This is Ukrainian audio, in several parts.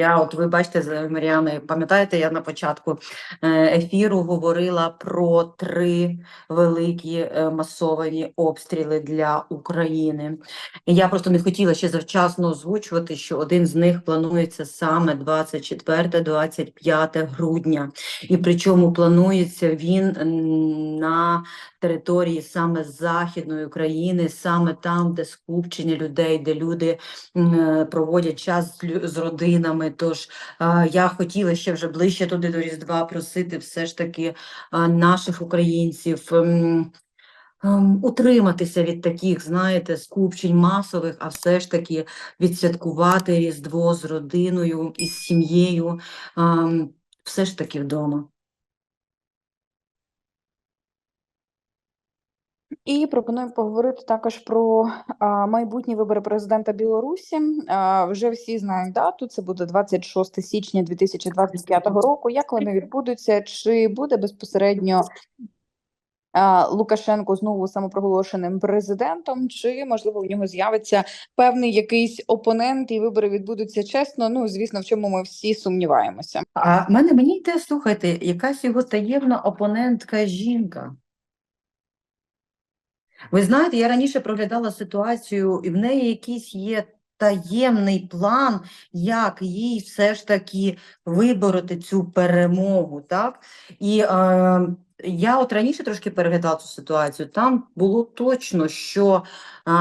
Я, от ви бачите, з Маріаною, пам'ятаєте, я на початку е, ефіру говорила про три великі е, масовані обстріли для України. Я просто не хотіла ще завчасно озвучувати, що один з них планується саме 24-25 грудня. І причому планується він на території саме Західної України, саме там, де скупчення людей, де люди е, проводять час з лю- Тож я хотіла ще вже ближче туди до Різдва просити все ж таки наших українців. ем, ем, Утриматися від таких, знаєте, скупчень масових, а все ж таки відсвяткувати Різдво з родиною і з сім'єю, ем, все ж таки вдома. І пропоную поговорити також про а, майбутні вибори президента Білорусі. А, вже всі знають дату. Це буде 26 січня 2025 року. Як вони відбудуться? Чи буде безпосередньо а, Лукашенко знову самопроголошеним президентом? Чи можливо в нього з'явиться певний якийсь опонент, і вибори відбудуться чесно? Ну звісно, в чому ми всі сумніваємося. А мене мені йде, слухайте, якась його таємна опонентка жінка. Ви знаєте, я раніше проглядала ситуацію, і в неї якийсь є таємний план, як їй все ж таки вибороти цю перемогу, так? І е, я от раніше трошки переглядала цю ситуацію. Там було точно, що е,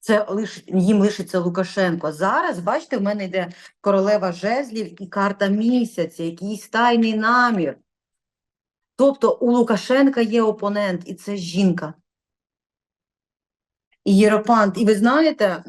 це лиш, їм лишиться Лукашенко. Зараз, бачите, в мене йде королева жезлів і карта місяця, якийсь тайний намір. Тобто у Лукашенка є опонент, і це жінка. Єропант. І ви знаєте,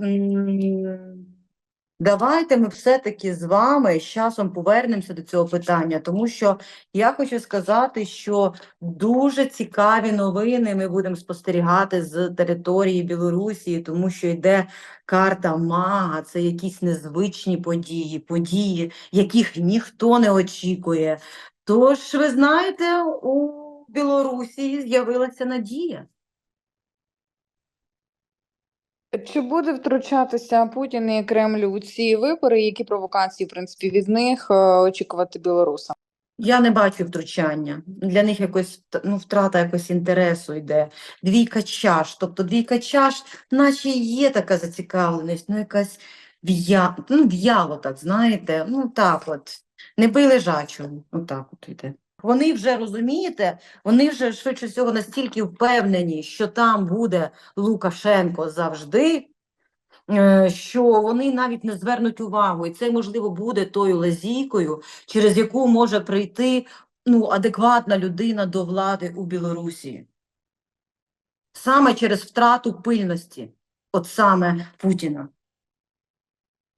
давайте ми все-таки з вами з часом повернемося до цього питання, тому що я хочу сказати, що дуже цікаві новини ми будемо спостерігати з території Білорусі, тому що йде карта Мага, це якісь незвичні події, події, яких ніхто не очікує. Тож, ви знаєте, у Білорусі з'явилася надія. Чи буде втручатися Путін і Кремль у ці вибори? Які провокації, в принципі, від них е, очікувати білорусам? Я не бачу втручання. Для них якось ну, втрата якось інтересу йде. Двійка чаш. Тобто двійка чаш, наче є така зацікавленість, ну якась в'я... ну, в'яло так, знаєте, ну так от. Не бий лежачого, отак от йде. Вони вже розумієте, вони вже швидше всього настільки впевнені, що там буде Лукашенко завжди, е, що вони навіть не звернуть увагу, і це можливо буде тою лазійкою, через яку може прийти ну, адекватна людина до влади у Білорусі. Саме через втрату пильності, от саме Путіна.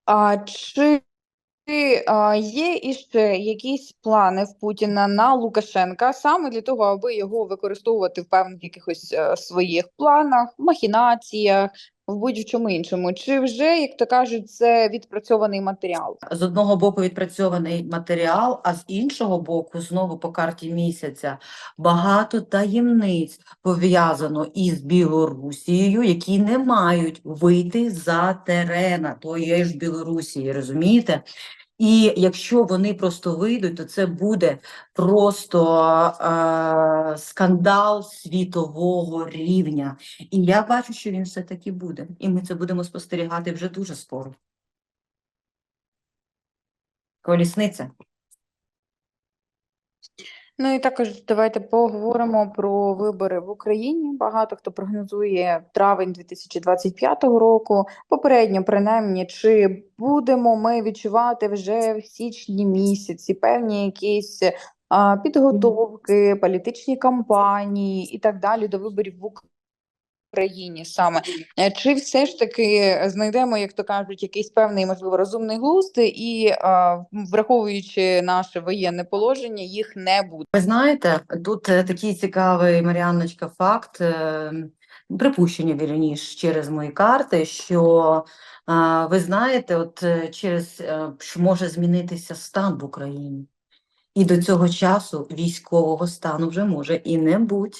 А чи а, є іще якісь плани в Путіна на Лукашенка саме для того, аби його використовувати в певних якихось е, своїх планах, махінаціях, в будь-чому іншому? Чи вже, як то кажуть, це відпрацьований матеріал? З одного боку відпрацьований матеріал, а з іншого боку, знову по карті місяця, багато таємниць пов'язано із Білорусією, які не мають вийти за терена тої ж Білорусії, розумієте? І якщо вони просто вийдуть, то це буде просто е, скандал світового рівня. І я бачу, що він все-таки буде. І ми це будемо спостерігати вже дуже скоро. Колісниця. Ну і також давайте поговоримо про вибори в Україні. Багато хто прогнозує травень 2025 року. Попередньо, принаймні, чи будемо ми відчувати вже в січні місяці певні якісь підготовки, політичні кампанії і так далі до виборів в Україні саме. Е, Чи все ж таки знайдемо, як то кажуть, якийсь певний, можливо, розумний глузд, і враховуючи наше воєнне положення, їх не буде. Ви знаєте, тут е, такий цікавий, Маріанночка, факт, е, припущення, вірніш, через мої карти, що е, ви знаєте, от е, через е, що може змінитися стан в Україні. І до цього часу військового стану вже може і не бути.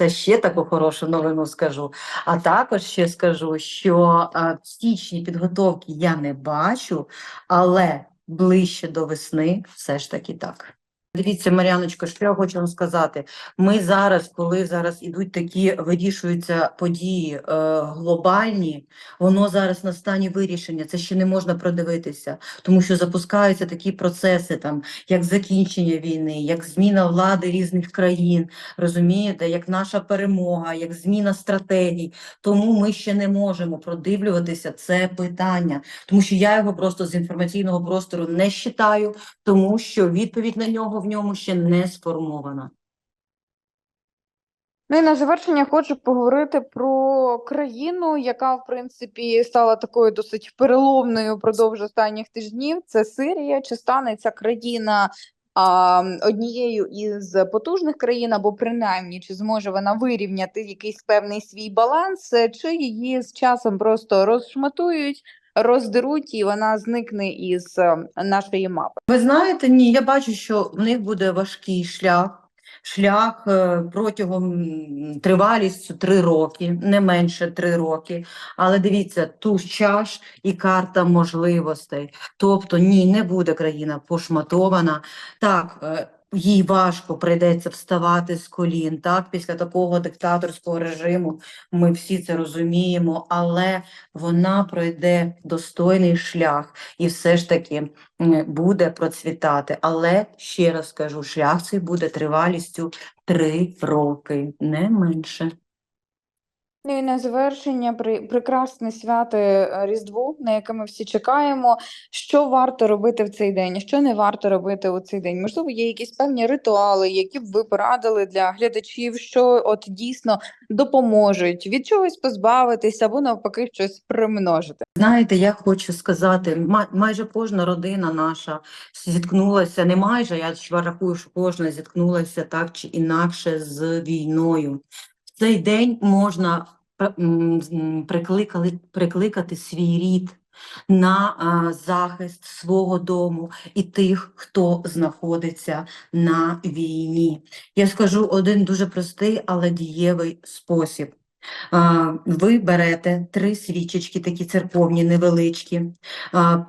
Це ще таку хорошу новину скажу. А також ще скажу, що в січні підготовки я не бачу, але ближче до весни все ж таки так. Дивіться, Мар'яночко, що я хочу вам сказати. Ми зараз, коли зараз ідуть такі вирішуються події е, глобальні, воно зараз на стані вирішення. Це ще не можна продивитися, тому що запускаються такі процеси, там як закінчення війни, як зміна влади різних країн, розумієте, як наша перемога, як зміна стратегій. Тому ми ще не можемо продивлюватися це питання, тому що я його просто з інформаційного простору не считаю, тому що відповідь на нього в ньому ще не сформована. Ну і на завершення хочу поговорити про країну, яка, в принципі, стала такою досить переломною впродовж останніх тижнів. Це Сирія. Чи стане ця країна а, однією із потужних країн, або принаймні, чи зможе вона вирівняти якийсь певний свій баланс, чи її з часом просто розшматують, роздеруть, і вона зникне із е, нашої мапи? Ви знаєте, ні, я бачу, що в них буде важкий шлях. Шлях е, протягом тривалістю три роки, не менше три роки. Але дивіться, туз чаш і карта можливостей. Тобто, ні, не буде країна пошматована. Так, е, їй важко прийдеться вставати з колін. Так, після такого диктаторського режиму ми всі це розуміємо, але вона пройде достойний шлях і все ж таки буде процвітати. Але ще раз кажу, шлях цей буде тривалістю три роки, не менше. Ну і на завершення при прекрасне свято е, Різдво, на яке ми всі чекаємо. Що варто робити в цей день, що не варто робити у цей день? Можливо, є якісь певні ритуали, які б ви порадили для глядачів, що от дійсно допоможуть від чогось позбавитися або навпаки щось примножити. Знаєте, я хочу сказати, ма- майже кожна родина наша зіткнулася, не майже, я рахую, що кожна зіткнулася так чи інакше з війною. Цей день можна м, прикликали, прикликати свій рід на а, захист свого дому і тих, хто знаходиться на війні. Я скажу один дуже простий, але дієвий спосіб. Ви берете три свічечки, такі церковні, невеличкі.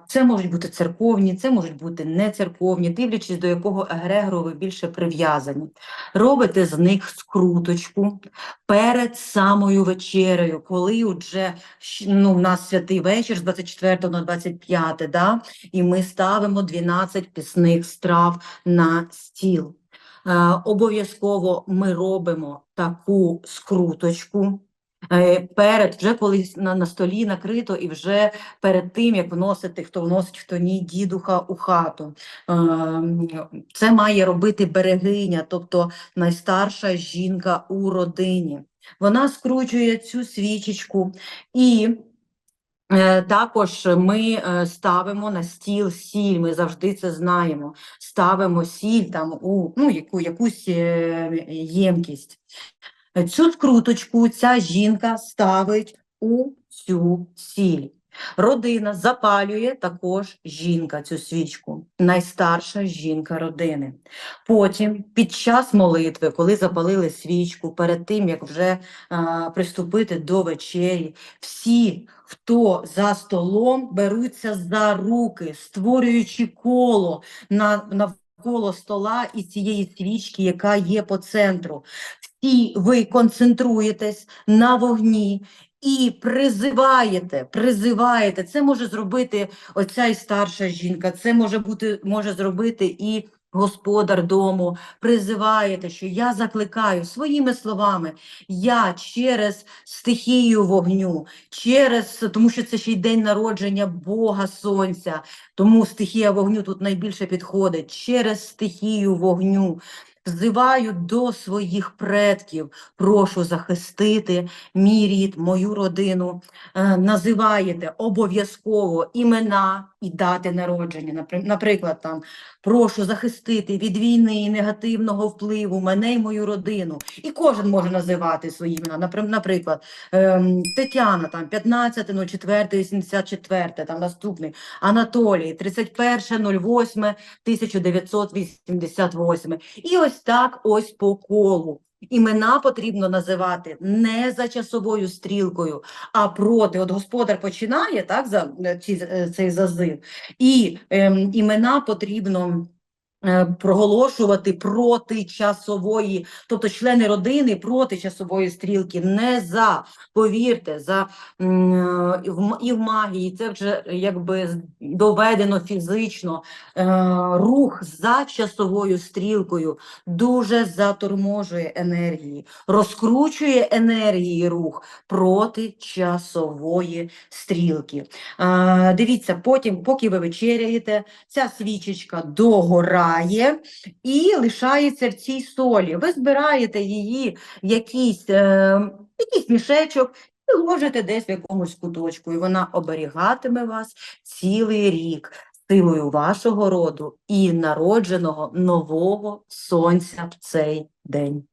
Це можуть бути церковні, це можуть бути не церковні, дивлячись до якого егрегору ви більше прив'язані. Робите з них скруточку перед самою вечерею, коли вже ну, в нас святий вечір з 24 на 25, да? і ми ставимо 12 пісних страв на стіл. Е, Обов'язково ми робимо таку скруточку. е, Перед, вже коли на, на столі накрито, і вже перед тим, як вносити, хто вносить, хто ні, дідуха у хату. Ем, Це має робити берегиня, тобто найстарша жінка у родині. Вона скручує цю свічечку і Е, Також ми е, ставимо на стіл сіль, ми завжди це знаємо. Ставимо сіль там у ну, яку, якусь е, ємкість. Е, Цю скруточку ця жінка ставить у цю сіль. Родина запалює також жінка цю свічку, найстарша жінка родини. Потім, під час молитви, коли запалили свічку, перед тим як вже а, приступити до вечері, всі, хто за столом, беруться за руки, створюючи коло на, навколо стола і цієї свічки, яка є по центру. Всі ви концентруєтесь на вогні і призиваєте, призиваєте. Це може зробити оця і старша жінка, це може бути, може зробити і господар дому. Призиваєте, що я закликаю своїми словами, я через стихію вогню, через тому, що це ще й день народження Бога Сонця, тому стихія вогню тут найбільше підходить через стихію вогню. Взиваю до своїх предків, прошу захистити мій рід, мою родину. Е, називаєте обов'язково імена і дати народження. Напри- Наприклад, там прошу захистити від війни і негативного впливу мене і мою родину. І кожен може називати свої імена. Наприклад, ем, Тетяна там 15.04.84, там наступний Анатолій 31.08.1988. І ось так ось по колу. Імена потрібно називати не за часовою стрілкою, а проти. От господар починає так, за, е, е, цей зазив, і ем, імена потрібно проголошувати проти часової, тобто члени родини проти часової стрілки, не за, повірте, за е, і в магії це вже якби доведено фізично. Е, рух за часовою стрілкою дуже заторможує енергії, розкручує енергії рух проти часової стрілки. Е, дивіться, потім, поки ви вечеряєте, ця свічечка догорає і лишається в цій солі. Ви збираєте її в якийсь, е, якийсь мішечок і ложите десь в якомусь куточку, і вона оберігатиме вас цілий рік силою вашого роду і народженого нового сонця в цей день.